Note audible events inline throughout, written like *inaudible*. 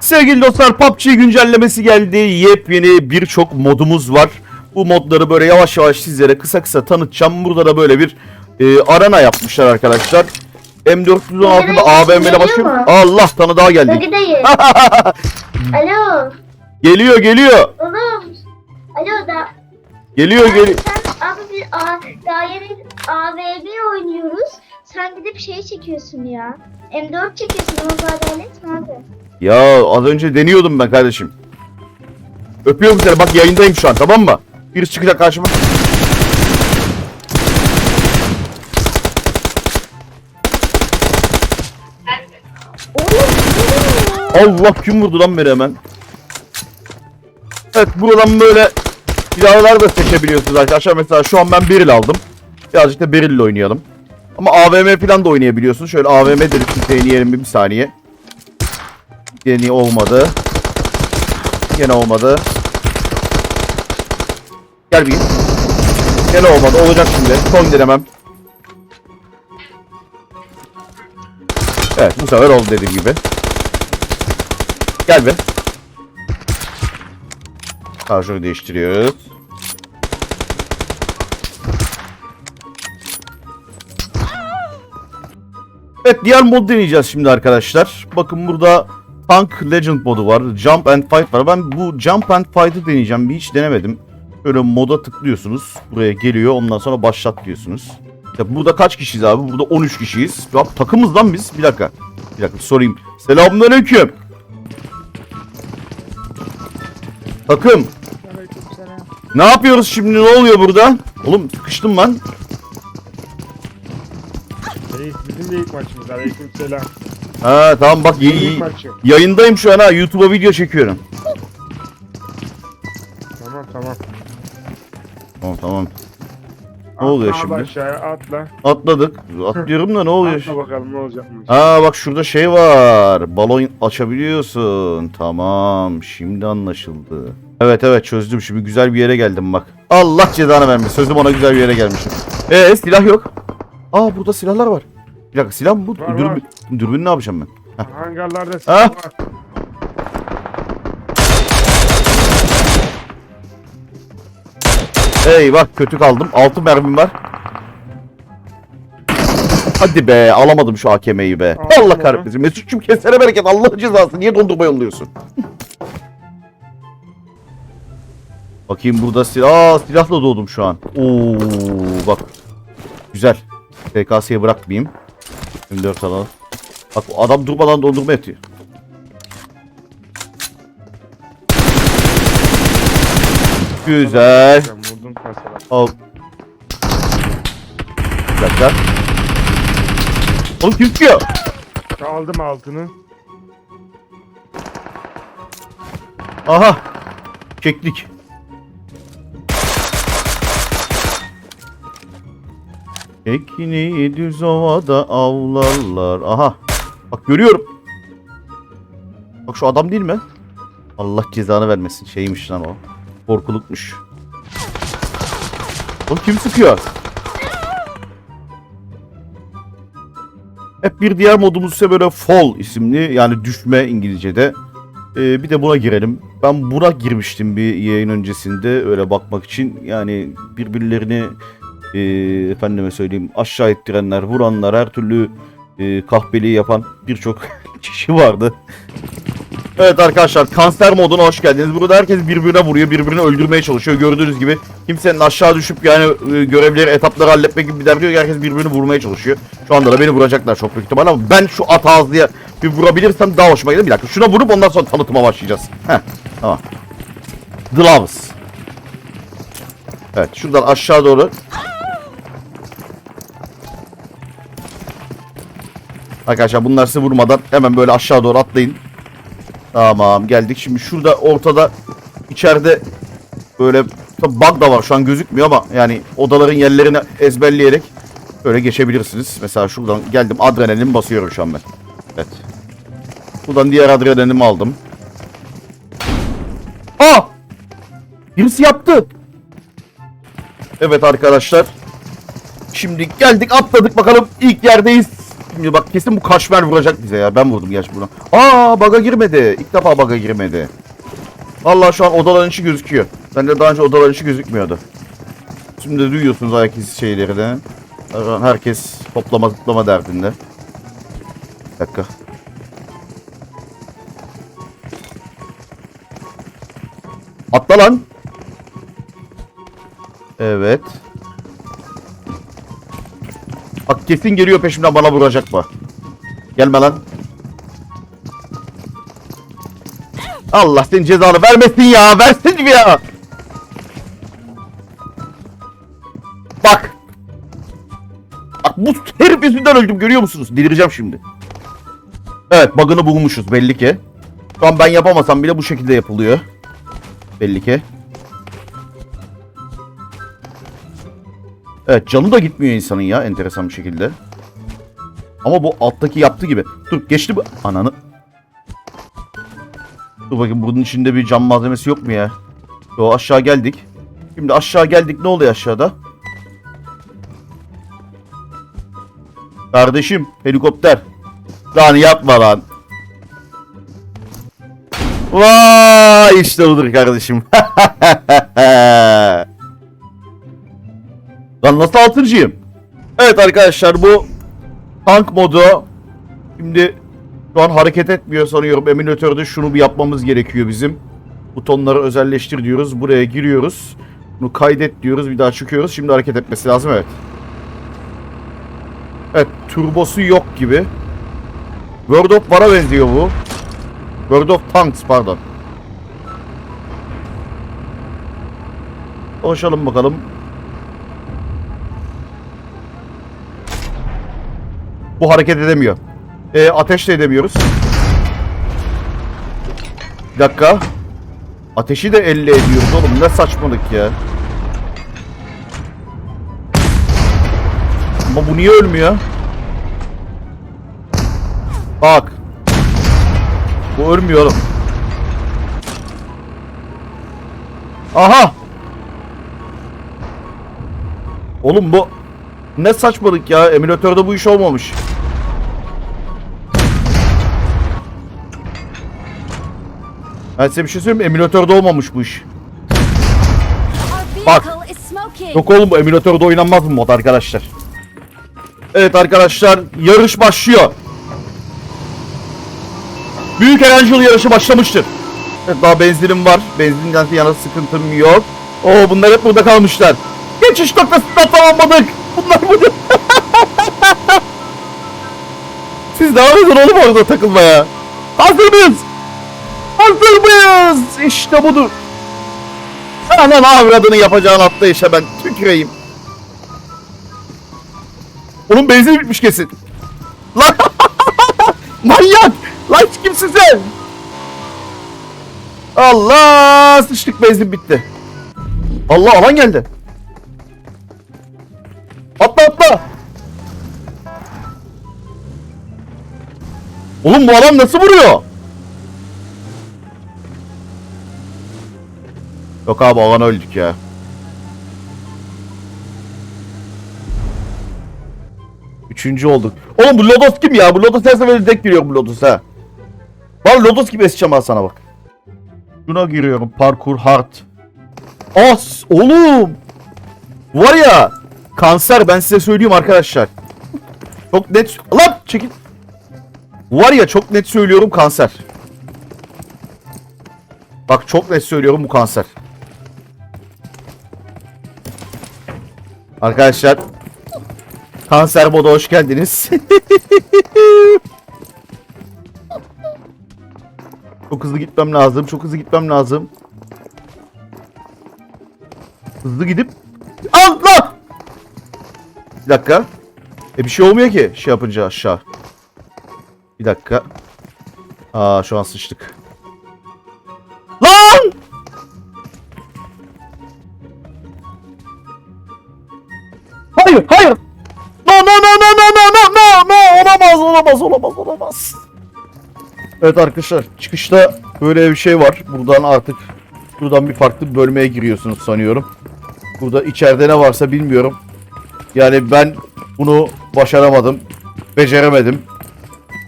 Sevgili dostlar PUBG güncellemesi geldi. Yepyeni birçok modumuz var. Bu modları böyle yavaş yavaş sizlere kısa kısa tanıtacağım. Burada da böyle bir e, arena yapmışlar arkadaşlar. M416'da Geliyor AVM'le mu? başlıyor. Allah tanı daha. Bölgedeyim. *laughs* Alo. geliyor geliyor. Oğlum. Alo da. Geliyor geliyor. Abi bir A, daha yeni AVM oynuyoruz. Sen gidip şey çekiyorsun ya. M4 çekiyorsun adalet mi abi? Ya az önce deniyordum ben kardeşim. Öpüyorum seni bak yayındayım şu an tamam mı? Birisi çıkacak karşıma. Allah kim vurdu lan beni hemen. Evet buradan böyle silahlar da seçebiliyorsunuz arkadaşlar. Mesela şu an ben Beril aldım. Birazcık da Beril'le oynayalım. Ama AVM falan da oynayabiliyorsunuz. Şöyle AVM dedik deneyelim bir saniye. Yeni olmadı. Gene olmadı. Gel bir. Gene olmadı. Olacak şimdi. Son denemem. Evet bu sefer oldu dediğim gibi. Gel be. Şarjörü değiştiriyoruz. Evet diğer mod deneyeceğiz şimdi arkadaşlar. Bakın burada Tank Legend modu var. Jump and Fight var. Ben bu Jump and Fight'ı deneyeceğim. Bir hiç denemedim. Böyle moda tıklıyorsunuz. Buraya geliyor. Ondan sonra başlat diyorsunuz. Ya burada kaç kişiyiz abi? Burada 13 kişiyiz. Ya takımız lan biz. Bir dakika. Bir dakika sorayım. Selamünaleyküm. Takım. Ne yapıyoruz şimdi? Ne oluyor burada? Oğlum sıkıştım ben. Reis bizim de ilk maçımız. Aleyküm selam. Ha tamam bak y- yayındayım şu an ha. YouTube'a video çekiyorum. Tamam tamam. Tamam tamam. Ne oluyor Atla şimdi? aşağıya atla. Atladık. *laughs* Atlıyorum da ne oluyor? Atla bakalım ne olacakmış. Ha bak şurada şey var. Balon açabiliyorsun. Tamam. Şimdi anlaşıldı. Evet evet çözdüm. Şimdi güzel bir yere geldim bak. Allah cezanı vermiş. Sözüm ona güzel bir yere gelmişim. Ee silah yok. Aa burada silahlar var. Bir dakika silah mı bu? Var, Dürbün, var. dürbün ne yapacağım ben? Hangarlarda Ha? silah var. Eyvah kötü kaldım. 6 mermim var. Hadi be alamadım şu AKM'yi be. Aldın Allah kahretmesin. Mesut'cum kesene bereket Allah'ın cezası. Niye dondurma yolluyorsun? Bakayım burada silah. Aa silahla doğdum şu an. Oo bak. Güzel. PKS'ye bırakmayayım. M4 alalım. Bak adam durmadan dondurma atıyor. Güzel. Vurdum kasala. Al. Bir dakika. Oğlum kim çıkıyor? Aldım altını. Aha. Çektik. Ekini düz ovada avlarlar. Aha. Bak görüyorum. Bak şu adam değil mi? Allah cezanı vermesin. Şeymiş lan o. Korkulukmuş. Oğlum kim sıkıyor? Hep bir diğer modumuz ise böyle fall isimli yani düşme İngilizce'de. Ee, bir de buna girelim. Ben buna girmiştim bir yayın öncesinde öyle bakmak için. Yani birbirlerini e, efendime söyleyeyim aşağı ettirenler, vuranlar, her türlü e, kahpeliği yapan birçok *laughs* kişi vardı. Evet arkadaşlar kanser moduna hoş geldiniz. Burada herkes birbirine vuruyor, birbirini öldürmeye çalışıyor. Gördüğünüz gibi kimsenin aşağı düşüp yani e, görevleri, etapları halletmek gibi bir derdi yok. Herkes birbirini vurmaya çalışıyor. Şu anda da beni vuracaklar çok büyük ihtimal ama ben şu at ağızlıya bir vurabilirsem daha hoşuma gider. Bir dakika şuna vurup ondan sonra tanıtıma başlayacağız. Heh tamam. Gloves. Evet şuradan aşağı doğru. Arkadaşlar bunlar sizi vurmadan hemen böyle aşağı doğru atlayın. Tamam geldik. Şimdi şurada ortada içeride böyle tabi bug da var şu an gözükmüyor ama yani odaların yerlerini ezberleyerek böyle geçebilirsiniz. Mesela şuradan geldim adrenalin basıyorum şu an ben. Evet. Buradan diğer adrenalimi aldım. Aa! Birisi yaptı. Evet arkadaşlar. Şimdi geldik atladık bakalım ilk yerdeyiz. Bak kesin bu kaşmer vuracak bize ya. Ben vurdum gerçi buna. Aa baga girmedi. İlk defa baga girmedi. Vallahi şu an odaların içi gözüküyor. Bende daha önce odaların içi gözükmüyordu. Şimdi duyuyorsunuz ayak izi şeyleri de. Herkes toplama toplama derdinde. Bir dakika. Atla lan. Evet. Kesin geliyor peşimden bana vuracak mı? Gelme lan. Allah senin cezanı vermesin ya. Versin mi ya? Bak. Bak bu herif yüzünden öldüm görüyor musunuz? Delireceğim şimdi. Evet bug'ını bulmuşuz belli ki. Şu an ben yapamasam bile bu şekilde yapılıyor. Belli ki. Evet canı da gitmiyor insanın ya enteresan bir şekilde. Ama bu alttaki yaptığı gibi. Dur geçti bu. Ananı. Dur bakayım bunun içinde bir cam malzemesi yok mu ya? Yo aşağı geldik. Şimdi aşağı geldik ne oluyor aşağıda? Kardeşim helikopter. Lan yapma lan. Vay işte budur kardeşim. *laughs* Lan nasıl altıncıyım? Evet arkadaşlar bu tank modu. Şimdi şu an hareket etmiyor sanıyorum. Emülatörde şunu bir yapmamız gerekiyor bizim. Butonları özelleştir diyoruz. Buraya giriyoruz. Bunu kaydet diyoruz. Bir daha çıkıyoruz. Şimdi hareket etmesi lazım evet. Evet turbosu yok gibi. World of War'a benziyor bu. World of Tanks pardon. Dolaşalım bakalım. Bu hareket edemiyor. E, ateş de edemiyoruz. Bir dakika. Ateşi de elle ediyoruz oğlum. Ne saçmalık ya. Ama bu niye ölmüyor? Bak. Bu ölmüyor oğlum. Aha. Oğlum bu ne saçmalık ya. Emülatörde bu iş olmamış. Ben size bir şey söyleyeyim mi? Emülatörde olmamış bu iş. Bak. Yok oğlum bu emülatörde oynanmaz bu mod arkadaşlar. Evet arkadaşlar yarış başlıyor. Büyük Erencil yarışı başlamıştır. Evet daha benzinim var. Benzinden yana sıkıntım yok. Oo bunlar hep burada kalmışlar. Geçiş noktasında tamamladık. *laughs* Bunlar burada. *laughs* Siz devam edin oğlum orada takılmaya. Hazır mıyız? Hazır mıyız? İşte budur. Anan avradını yapacağın atlayışa ben tüküreyim. Onun benzin bitmiş kesin. Lan *laughs* manyak! Lan kimsin sen? Allah sıçtık benzin bitti. Allah alan geldi. Atla atla. Oğlum bu adam nasıl vuruyor? Yok abi alana öldük ya. Üçüncü olduk. Oğlum bu Lodos kim ya? Bu Lodos her seferinde denk giriyor bu Lodos ha. Lan Lodos gibi eseceğim ha sana bak. Şuna giriyorum. Parkur hard. As oğlum. Var ya kanser ben size söyleyeyim arkadaşlar. Çok net. Lan çekil. Var ya çok net söylüyorum kanser. Bak çok net söylüyorum bu kanser. Arkadaşlar Kanser moda hoş geldiniz. *laughs* çok hızlı gitmem lazım. Çok hızlı gitmem lazım. Hızlı gidip Allah! Bir dakika. E bir şey olmuyor ki şey yapınca aşağı. Bir dakika. Aa şu an sıçtık. Hayır, hayır. No, no, no, no, no, no, no, no, no, olamaz, olamaz, olamaz, olamaz. Evet arkadaşlar, çıkışta böyle bir şey var. Buradan artık, buradan bir farklı bir bölmeye giriyorsunuz sanıyorum. Burada içeride ne varsa bilmiyorum. Yani ben bunu başaramadım. beceremedim.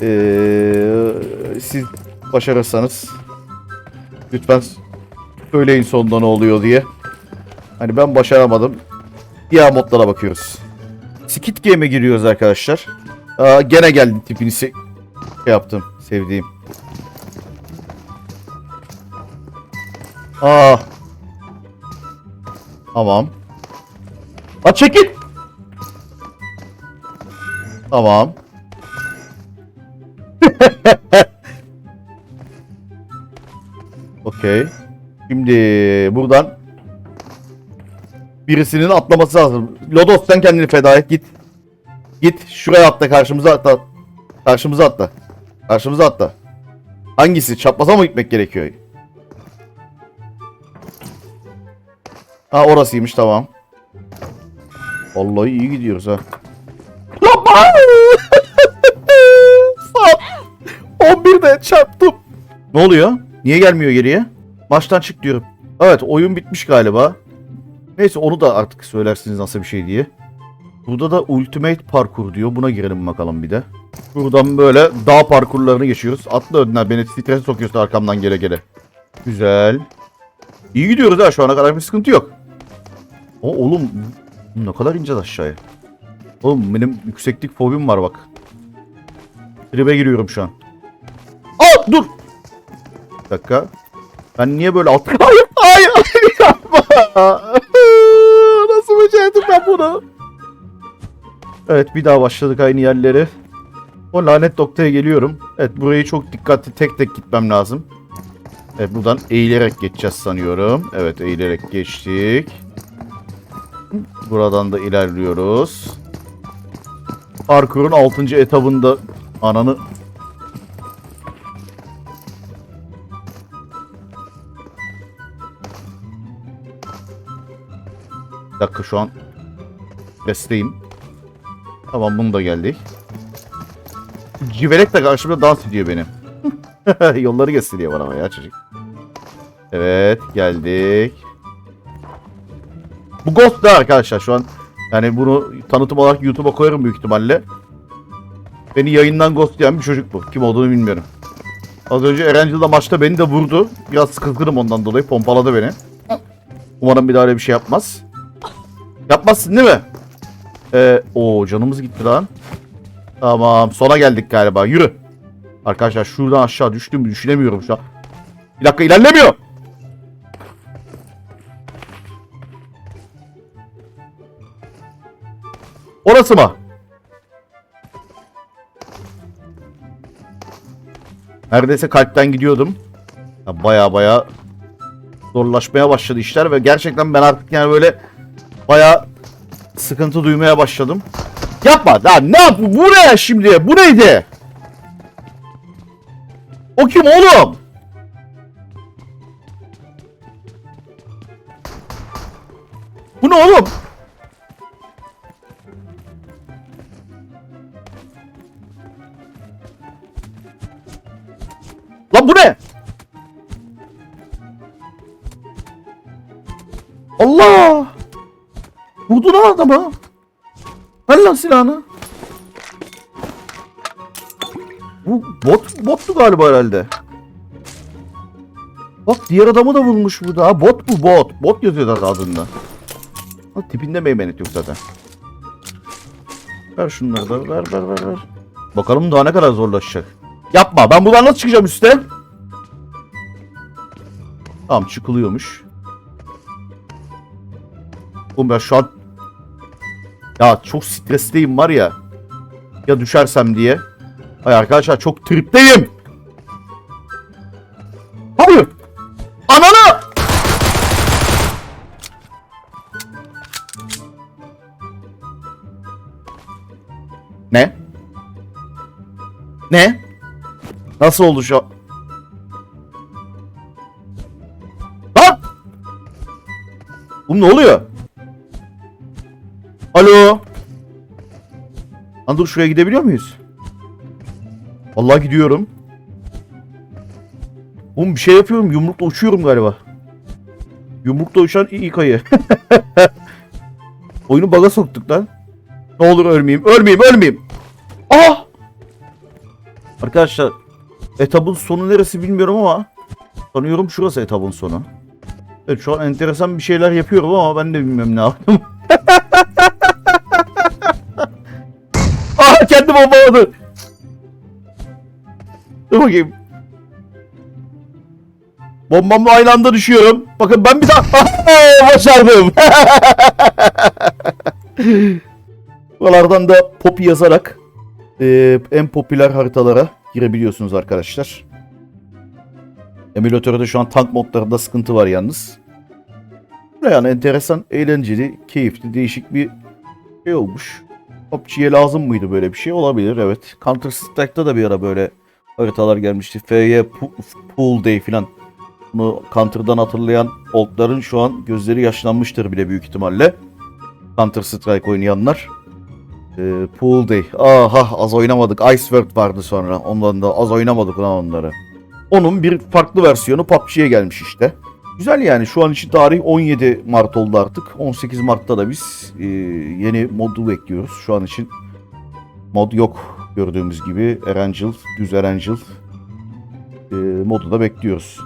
Ee, siz başarırsanız lütfen söyleyin sonunda ne oluyor diye. Hani ben başaramadım. Diğer modlara bakıyoruz. Skit Game'e giriyoruz arkadaşlar. Aa, gene geldi tipini se- şey yaptım. Sevdiğim. Aa. Tamam. Aa çekil. Tamam. *laughs* Okey. Şimdi buradan birisinin atlaması lazım. Lodos sen kendini feda et git. Git şuraya atla karşımıza atla. Karşımıza atla. Karşımıza atla. Hangisi? Çapraza mı gitmek gerekiyor? Ha orasıymış tamam. Vallahi iyi gidiyoruz ha. Yapma! *laughs* Sağ- 11'de çarptım. Ne oluyor? Niye gelmiyor geriye? Maçtan çık diyorum. Evet oyun bitmiş galiba. Neyse onu da artık söylersiniz nasıl bir şey diye. Burada da Ultimate Parkur diyor. Buna girelim bakalım bir de. Buradan böyle dağ parkurlarını geçiyoruz. Atla önden beni strese sokuyorsun arkamdan gele gele. Güzel. İyi gidiyoruz ha şu ana kadar bir sıkıntı yok. O oğlum ne kadar ineceğiz aşağıya. Oğlum benim yükseklik fobim var bak. Tribe giriyorum şu an. Aa dur. Bir dakika. Ben niye böyle alt... *laughs* Hayır hayır. Becerdim ben bunu? Evet bir daha başladık aynı yerlere. O lanet noktaya geliyorum. Evet burayı çok dikkatli tek tek gitmem lazım. Evet buradan eğilerek geçeceğiz sanıyorum. Evet eğilerek geçtik. Buradan da ilerliyoruz. Parkurun 6. etabında ananı dakika şu an Resteyim. Tamam bunu da geldik. Civelek de karşımda dans ediyor benim. *laughs* Yolları gösteriyor bana ya çocuk. Evet geldik. Bu Ghost da arkadaşlar şu an. Yani bunu tanıtım olarak YouTube'a koyarım büyük ihtimalle. Beni yayından ghostlayan bir çocuk bu. Kim olduğunu bilmiyorum. Az önce Erencil'de maçta beni de vurdu. Biraz kızgınım ondan dolayı. Pompaladı beni. Umarım bir daha öyle bir şey yapmaz. Yapmazsın değil mi? Ee, o canımız gitti lan. Tamam sona geldik galiba yürü. Arkadaşlar şuradan aşağı düştüğümü düşünemiyorum şu an. Bir dakika ilerlemiyor. Orası mı? Neredeyse kalpten gidiyordum. Ya baya baya zorlaşmaya başladı işler ve gerçekten ben artık yani böyle baya sıkıntı duymaya başladım. Yapma lan ne yap bu ne şimdi bu neydi? O kim oğlum? Bu ne oğlum? Vurdu lan adamı. Ver lan silahını. Bu bot bottu galiba herhalde. Bak diğer adamı da vurmuş burada. Bot bu bot. Bot yazıyor zaten adında. Ha, tipinde meymenet yok zaten. Ver şunları da ver ver ver ver. Bakalım daha ne kadar zorlaşacak. Yapma ben buradan nasıl çıkacağım üste? Tamam çıkılıyormuş. Oğlum ben şu an ya çok stresteyim var ya. Ya düşersem diye. Ay arkadaşlar çok tripteyim. Hayır. Ananı. Ne? Ne? Nasıl oldu şu an? Lan! Oğlum ne oluyor? Alo? Lan şuraya gidebiliyor muyuz? Vallahi gidiyorum. Oğlum bir şey yapıyorum. Yumrukla uçuyorum galiba. Yumrukla uçan ilk ayı. *laughs* Oyunu baga soktuk lan. Ne olur ölmeyeyim. Ölmeyeyim ölmeyeyim. Ah! Arkadaşlar etabın sonu neresi bilmiyorum ama sanıyorum şurası etabın sonu. Evet şu an enteresan bir şeyler yapıyorum ama ben de bilmiyorum ne yaptım. *laughs* ah kendi bombaladı. Dur bakayım. Bombamla aynı anda düşüyorum. Bakın ben bir Ah, başardım. *laughs* Buralardan da Poppy yazarak e, en popüler haritalara girebiliyorsunuz arkadaşlar. Emülatörde şu an tank modlarında sıkıntı var yalnız. Yani enteresan, eğlenceli, keyifli, değişik bir şey olmuş. PUBG'ye lazım mıydı böyle bir şey? Olabilir evet. Counter Strike'da da bir ara böyle haritalar gelmişti. FY Pool Day filan. Bunu Counter'dan hatırlayan oldların şu an gözleri yaşlanmıştır bile büyük ihtimalle. Counter Strike oynayanlar. Ee, Pool Day. Aha az oynamadık. Ice World vardı sonra. Ondan da az oynamadık lan onları. Onun bir farklı versiyonu PUBG'ye gelmiş işte. Güzel yani şu an için tarih 17 Mart oldu artık. 18 Mart'ta da biz e, yeni modu bekliyoruz. Şu an için mod yok gördüğümüz gibi. Erangel, düz Erangel e, modu da bekliyoruz.